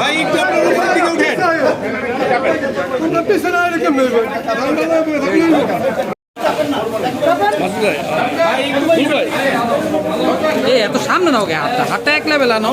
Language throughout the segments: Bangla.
ভাই একটু আপনার উপর দিকে উঠেন। এত সামনে নাও গে হাতটা হাতটা এক লেভেল আনো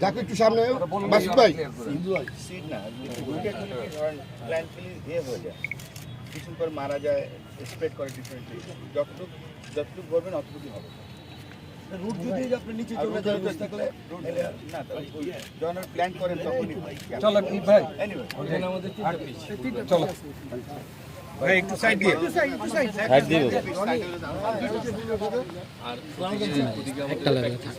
যাকে একটু সামনে ভাই। কিছুদিন পর মারা যায় স্প্রেড করে ডিফারেন্টলি যতটুকু যতটুকু করবেন অতটুকু হবে। রুট যদি আপনি নিচে চলে যায় থাকলে না যখন প্ল্যান করেন তখনই চলেন ভাই। এনিওয়ে চলো। ভাই একটু সাইড দিয়ে। একটা লেভেল থাক।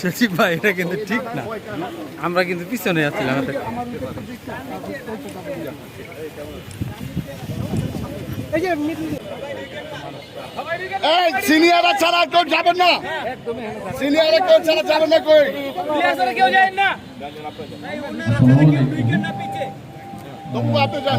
সচিব ভাই এটা কিন্তু ঠিক না। আমরা কিন্তু পিছনে আছিলাম। এই সিনিয়ররা ছাড়া কেউ যাবেন না। সিনিয়ররা কেউ ছাড়া যাবেন না কই? তবু আপনি যান।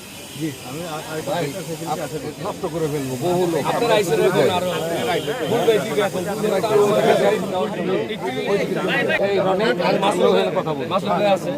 নষ্ট করে ফেলব বহু লোক। কথা বল মাসুদ ভাই আছে।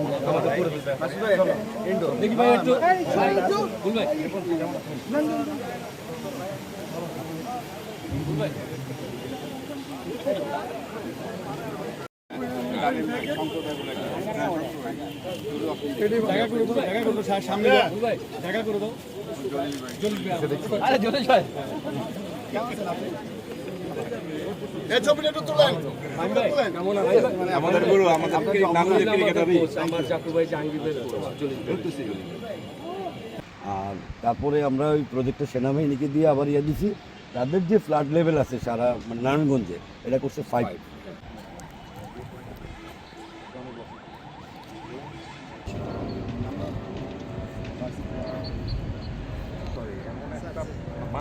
আরে তারপরে আমরা ওই প্রজেক্টটা সেনাবাহিনীকে দিয়ে আবার ইয়ে দিছি। তাদের যে ফ্লাড লেভেল আছে সারা নারায়ণগঞ্জে, এটা করছে ফাইভ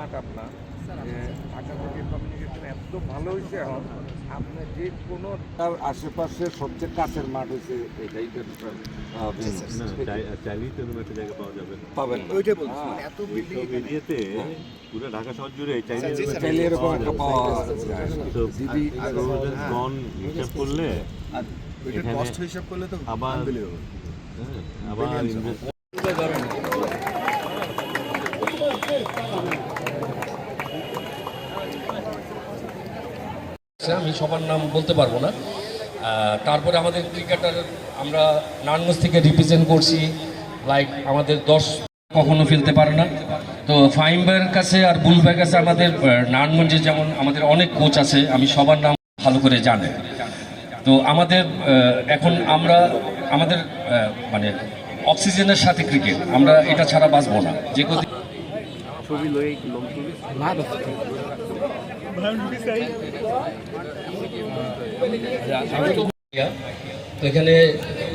মাঠ আপনার যে ঢাকা থেকে কমিউনিকেশন এত ভালো হয়েছে এখন আপনার যে কোনো তার আশেপাশে সবচেয়ে কাছের মাঠ হয়েছে এটাই চাইলেই তো একটা জায়গা পাওয়া যাবে। পাবেন ওইটাই বলছি এত এরিয়াতে পুরো ঢাকা শহর জুড়ে চাইলে চাইলে এরকম একটা পাওয়া যায় তো গন হিসাব করলে হিসাব করলে তো আবার হ্যাঁ, আমি সবার নাম বলতে পারব না। তারপরে আমাদের ক্রিকেটার আমরা নারায়ণগঞ্জ থেকে রিপ্রেজেন্ট করছি লাইক আমাদের দশ কখনো ফেলতে পারে না। তো ফাইম ভাইয়ের কাছে আর বুল ভাইয়ের কাছে আমাদের নারায়ণগঞ্জে যেমন আমাদের অনেক কোচ আছে আমি সবার নাম ভালো করে জানি। তো আমাদের এখন আমরা আমাদের মানে অক্সিজেনের সাথে ক্রিকেট আমরা এটা ছাড়া বাঁচবো না। যে গতি তো এখানে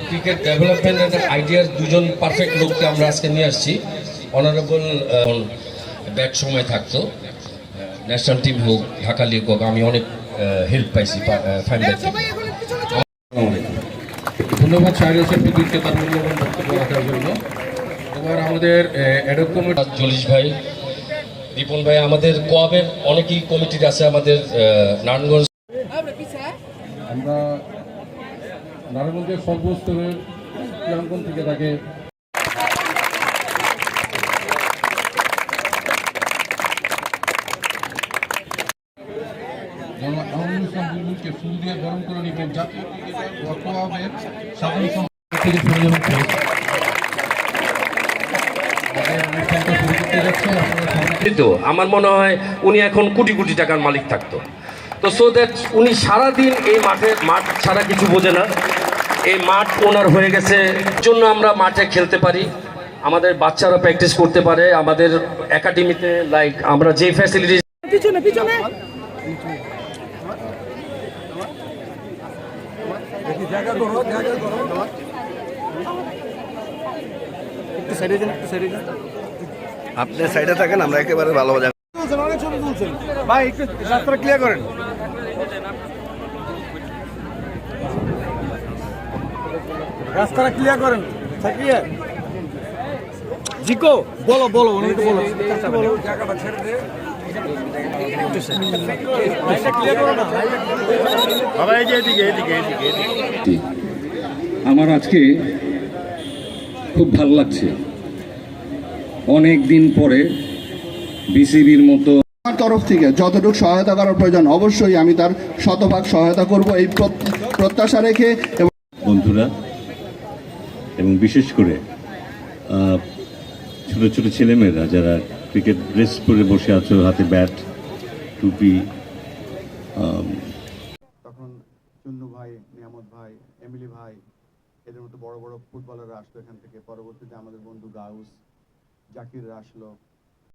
ক্রিকেট ডেভেলপমেন্টের আইডিয়ার দুজন পারফেক্ট লোককে আমরা আজকে নিয়ে আসছি। অনারেবল ব্যাট সময় থাকতো। ন্যাশনাল টিম হোক ঢাকা লিগ হোক আমি অনেক হেল্প পাইছি ধন্যবাদ শাহরুখ প্রদীপকে তার মূল্যবান বক্তব্য রাখার জন্য। এবার আমাদের কমিটি জলিশ ভাই রিপন ভাই, আমাদের কোয়াবের অনেকই কমিটির আছে, আমাদের নারায়ণগঞ্জ। আমরা নারায়ণগঞ্জের সর্বস্তরের ক্রীড়াঙ্গন থেকে তাকে আমিনুল ফুল বরণ করে নিবেন জাতীয় ওয়াকওয়াবের সাধারণ তো আমার মনে হয় উনি এখন কোটি কোটি টাকার মালিক থাকতো। তো সো দ্যাট উনি সারাদিন এই মাঠে মাঠ ছাড়া কিছু বোঝে না। এই মাঠ ওনার হয়ে গেছে জন্য আমরা মাঠে খেলতে পারি। আমাদের বাচ্চারা প্র্যাকটিস করতে পারে আমাদের একাডেমিতে লাইক আমরা যে ফ্যাসিলিটি পিছনে পিছনে। আপনি সাইডে থাকেন আমরা একেবারে ভালো মজা অনেক ছবি তুলছেন। ভাই একটু রাস্তাটা ক্লিয়ার করেন। রাস্তাটা ক্লিয়ার করেন। জিকো বলো বলো অনেক বলো। বলো। জায়গাটা ছেড়ে দে ক্লিয়ার করো না বাবা এই যে এদিকে এদিকে এদিকে এদিকে। আমার আজকে খুব ভালো লাগছে। অনেক দিন পরে বিসিবির মতো আমার তরফ থেকে যতটুকু সহায়তা করার প্রয়োজন অবশ্যই আমি তার শতভাগ সহায়তা করব এই প্রত- প্রত্যাশা রেখে এবং বন্ধুরা এবং বিশেষ করে ছোট ছোট ছেলেমেয়েরা যারা ক্রিকেট ড্রেস পরে বসে আছো হাতে ব্যাট টুপি তখন চুন্নু ভাই নিয়ামত ভাই এমিলি ভাই এদের মতো বড় বড় ফুটবলাররা আসলো এখান থেকে। পরবর্তীতে আমাদের বন্ধু গাউস জাকিররা আসলো।